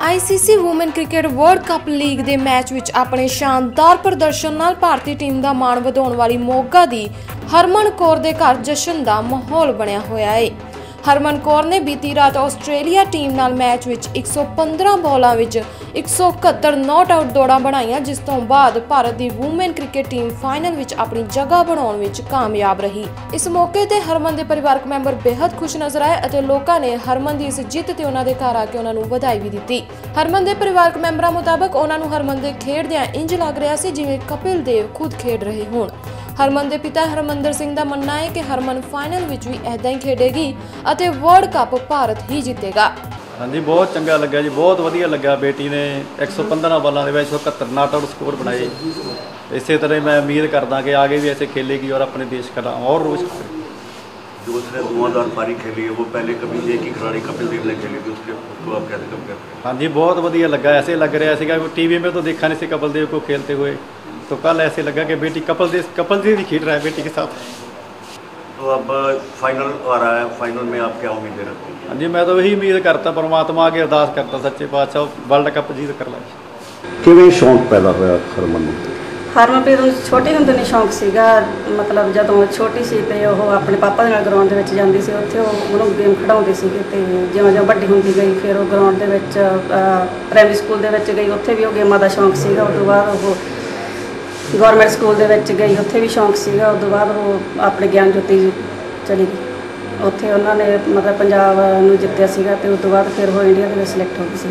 ICC women cricket world cup league ਦੇ match ਵਿੱਚ ਆਪਣੇ ਸ਼ਾਨਦਾਰ ਪ੍ਰਦਰਸ਼ਨ ਨਾਲ ਭਾਰਤੀ ਟੀਮ ਦਾ ਮਾਣ ਵਧਾਉਣ ਵਾਲੀ ਮੋਗਾ ਦੀ ਹਰਮਨ ਕੌਰ ਦੇ ਘਰ ਜਸ਼ਨ ਦਾ ਮਾਹੌਲ ਬਣਿਆ ਹੋਇਆ ਹੈ ਹਰਮਨ ਕੌਰ ਨੇ ਬੀਤੀ ਰਾਤ ਆਸਟ੍ਰੇਲੀਆ ਟੀਮ ਨਾਲ ਮੈਚ ਵਿੱਚ 115 ਬਾਲਾਂ ਵਿੱਚ 171 ਨਾਟ ਆਊਟ ਦੌੜਾਂ ਬਣਾਈਆਂ, ਜਿਸ ਤੋਂ ਬਾਅਦ ਭਾਰਤ ਦੀ ਔਮਨ ਕ੍ਰਿਕਟ ਟੀਮ ਫਾਈਨਲ ਵਿੱਚ ਆਪਣੀ ਜਗ੍ਹਾ ਬਣਾਉਣ ਵਿੱਚ ਕਾਮਯਾਬ ਰਹੀ। ਇਸ ਮੌਕੇ ਤੇ ਹਰਮਨ ਦੇ ਪਰਿਵਾਰਕ ਮੈਂਬਰ ਬੇहद ਖੁਸ਼ ਨਜ਼ਰ ਆਏ ਅਤੇ ਲੋਕਾਂ ਨੇ ਹਰਮਨ ਦੀ ਇਸ ਜਿੱਤ ਤੇ ਉਹਨਾਂ ਦੇ ਘਰ ਆ ਕੇ ਉਹਨਾਂ ਨੂੰ ਵਧਾਈ ਵੀ ਦਿੱਤੀ। ਹਰਮਨ ਦੇ ਪਰਿਵਾਰਕ ਮੈਂਬਰਾਂ ਮੁਤਾਬਕ ਉਹਨਾਂ ਨੂੰ ਹਰਮਨ ਦੇ ਖੇਡਦਿਆਂ ਇੰਜ ਲੱਗ ਰਿਹਾ ਸੀ ਜਿਵੇਂ ਕਪਿਲ ਦੇਵ ਖੁਦ ਖੇਡ ਰਹੇ ਹੋਣ। ਹਰਮਨ ਦੇ ਪਿਤਾ ਹਰਮੰਦਰ ਸਿੰਘ ਦਾ ਮੰਨਣਾ ਹੈ ਕਿ ਹਰਮਨ ਫਾਈਨਲ ਵਿੱਚ ਵੀ ਐਦਾਂ ਹੀ ਖੇਡੇਗੀ ਅਤੇ ਵਰਲਡ ਕੱਪ ਭਾਰਤ ਹੀ ਜਿੱਤੇਗਾ। ਹਾਂਜੀ ਬਹੁਤ ਚੰਗਾ ਲੱਗਾ ਜੀ ਬਹੁਤ ਵਧੀਆ ਲੱਗਾ ਬੇਟੀ ਨੇ 115 ਬਾਲਾਂ ਦੇ ਵਿੱਚ 71 ਨਾਟ ਆਊਟ ਸਕੋਰ ਬਣਾਏ। ਇਸੇ ਤਰ੍ਹਾਂ ਮੈਂ ਉਮੀਦ ਕਰਦਾ ਕਿ ਆਗੇ ਵੀ ਐਸੇ ਖੇਲੇਗੀ ਔਰ ਆਪਣੇ ਦੇਸ਼ ਦਾ ਔਰ ਰੋਜ਼ दूसरे धुआंधार पारी खेली है वो पहले कभी एक ही खिलाड़ी कपिल देव ने खेली थी उसके उसको आप कैसे कम करते हैं हाँ जी बहुत बढ़िया लगा ऐसे लग रहा है ऐसे का टीवी में तो देखा नहीं सी कपिल देव तो कल ऐसे लगा कि बेटी कपिल देव कपिल देव ही खेल रहा है बेटी के साथ तो अब फाइनल आ रहा है फाइनल में आप क्या उम्मीदें रखते हैं ਹਾਂਜੀ ਮੈਂ ਤਾਂ ਇਹੀ ਉਮੀਦ ਕਰਤਾ ਪਰਮਾਤਮਾ ਅੱਗੇ ਅਰਦਾਸ ਕਰਤਾ ਸੱਚੇ ਪਾਤਸ਼ਾਹ ਵਰਲਡ ਕੱਪ ਜੀਤ ਕਰ ਲੈ ਕਿਵੇਂ ਸ਼ੌਂਕ ਪੈਦਾ ਹੋਇਆ ਹਰਮਨ ਨੂੰ ਹਰਮਨਪ੍ਰੀਤ ਨੂੰ ਛੋਟੇ ਹੁੰਦੇ ਨੇ ਸ਼ੌਂਕ ਸੀਗਾ ਮਤਲਬ ਜਦੋਂ ਛੋਟੀ ਸੀ ਤੇ ਉਹ ਆਪਣੇ ਪਾਪਾ ਦੇ ਨਾਲ ਗਰਾਊਂਡ ਦੇ ਵਿੱਚ ਜਾਂਦੀ ਸੀ ਉੱਥੇ ਉਹ ਉਹਨੂੰ ਗੇਮ ਖਿਡਾਉਂਦੇ ਸੀਗੇ ਤੇ ਜਿਵੇਂ ਜਿਵੇਂ ਵੱਡੀ ਹੁੰਦੀ ਗਈ ਫਿਰ ਉਹ ਗਰਾਊਂਡ ਦੇ ਵਿੱਚ ਪ੍ਰਾਇਮਰੀ ਸਕੂਲ ਦੇ ਵਿੱਚ ਗਈ ਉੱਥੇ ਵੀ ਉਹ ਗੇਮਾਂ ਦਾ ਸ਼ੌਂਕ ਸੀਗਾ ਉਸ ਤੋਂ ਬਾਅਦ ਉਹ ਗਵਰਨਮੈਂਟ ਸਕੂਲ ਦੇ ਵਿੱਚ ਗਈ, ਉੱਥੇ ਵੀ ਸ਼ੌਂਕ ਸੀਗਾ ਉਸ ਤੋਂ ਬਾਅਦ ਉਹ ਆਪਣੇ ਗਿਆਨ ਜੋਤੀ ਚਲੀ ਗਈ। ਉੱਥੇ ਉਹਨਾਂ ਨੇ ਮਤਲਬ ਪੰਜਾਬ ਨੂੰ ਜਿੱਤਿਆ ਸੀਗਾ ਤੇ ਉਸ ਤੋਂ ਬਾਅਦ ਫਿਰ ਉਹ ਇੰਡੀਆ ਦੇ ਵਿੱਚ ਸਿਲੈਕਟ ਹੋ ਗਈ ਸੀ।